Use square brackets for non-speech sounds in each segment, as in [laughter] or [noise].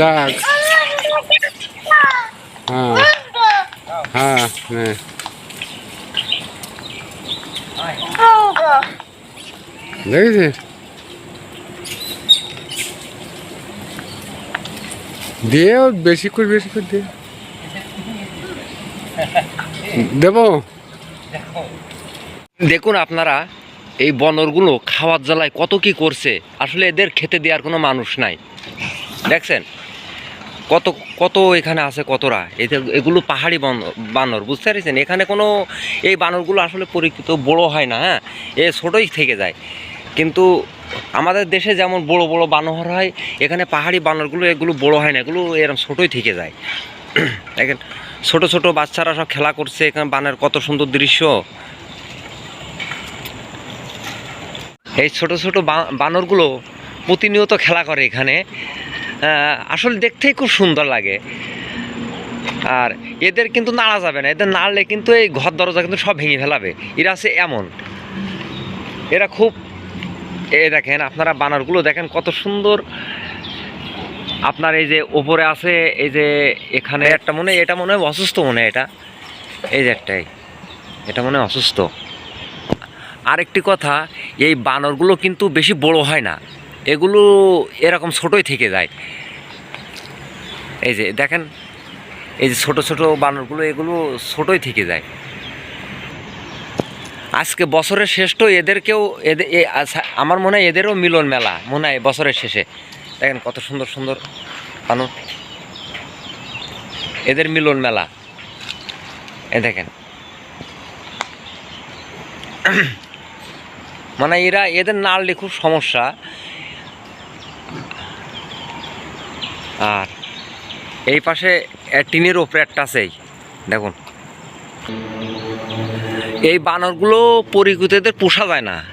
ডাক হ্যাঁ। হ্যাঁ নে। দেখেছিস? দিয়ে ও বেশি করে বেশি করে দিয়ে দেবো? দেখুন আপনারা, এই বনরগুলো খাওয়ার জ্বালায় কত কি করছে। আসলে এদের খেতে দেওয়ার কোনো মানুষ নাই। দেখছেন? কত কত এখানে আছে কতরা? এগুলো পাহাড়ি বন, বানর, বুঝতে পারছেন? এখানে কোনো, এই বানরগুলো আসলে পরিচিত বড় হয় না হ্যাঁ? এ ছোটোই থেকে যায়। কিন্তু আমাদের দেশে যেমন বড় বড় বানর হয়, এখানে পাহাড়ি বানরগুলো, এগুলো বড় হয় না, এগুলো এরকম ছোটোই থেকে যায়। [clears throat] দেখেন, ছোট ছোট বাচ্চারা সব খেলা করছে, এখানে বানের কত সুন্দর দৃশ্য। এই ছোট ছোট বানরগুলো প্রতিনিয়ত খেলা করে এখানে। আসলে দেখতেই খুব সুন্দর লাগে। আর এদের কিন্তু নাড়া যাবে না, এদের নাড়লে কিন্তু এই ঘর দরজা কিন্তু সব ভেঙে ফেলাবে, এরা আছে এমন। এরা খুব, এ দেখেন আপনারা বানরগুলো দেখেন কত সুন্দর। আপনার এই যে ওপরে আছে, এই যে এখানে একটা মনে, এটা মনে হয় অসুস্থ মনে এটা। এই যে একটাই, এটা মনে হয় অসুস্থ। আরেকটি কথা, এই বানরগুলো কিন্তু বেশি বড় হয় না। এগুলো এরকম ছোটোই থেকে যায়। এই যে দেখেন এই যে ছোটো ছোটো বানরগুলো এগুলো ছোটোই থেকে যায়। আজকে বছরের শেষ তো এদেরকেও এদের আচ্ছা, আমার মনে হয় এদেরও মিলন মেলা মনে হয় বছরের শেষে। দেখেন কত সুন্দর সুন্দর বানর। এদের মিলন মেলা। এ দেখেন। মানে এরা এদের নাড়লে খুব সমস্যা। আর এই পাশে টিনের ওপরে একটা আছেই, দেখুন। এই বানরগুলো পরিচিতদের পোষা যায় না।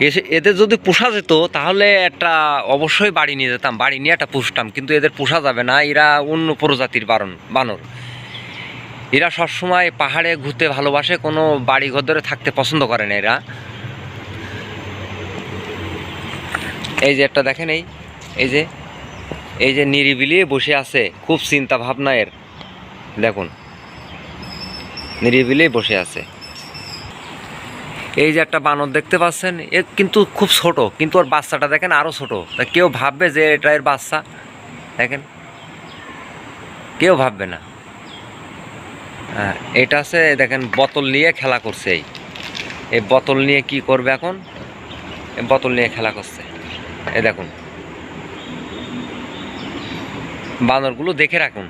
এসে- এদের যদি পোষা যেত, তাহলে একটা অবশ্যই বাড়ি নিয়ে যেতাম, বাড়ি নিয়ে একটা পুষতাম, কিন্তু এদের পোষা যাবে না, এরা অন্য প্রজাতির বারণ, বানর। এরা সবসময় পাহাড়ে ঘুরতে ভালোবাসে, কোনো বাড়ি ঘর ধরে থাকতে পছন্দ করে না এরা। এই যে একটা দেখেন এই এই যে এই যে নিরিবিলি বসে আছে, খুব চিন্তা ভাবনা এর দেখুন, নিরিবিলি বসে আছে। এই যে একটা বানর দেখতে পাচ্ছেন, এ কিন্তু খুব ছোট, কিন্তু ওর বাচ্চাটা দেখেন আরও ছোট। তা কেউ ভাববে যে এটা এর বাচ্চা? দেখেন, কেউ ভাববে না। হ্যাঁ এটা আছে, দেখেন, বোতল নিয়ে খেলা করছে এই। এই বোতল নিয়ে কি করবে এখন? বোতল নিয়ে খেলা করছে। এ দেখুন বানরগুলো দেখে রাখুন।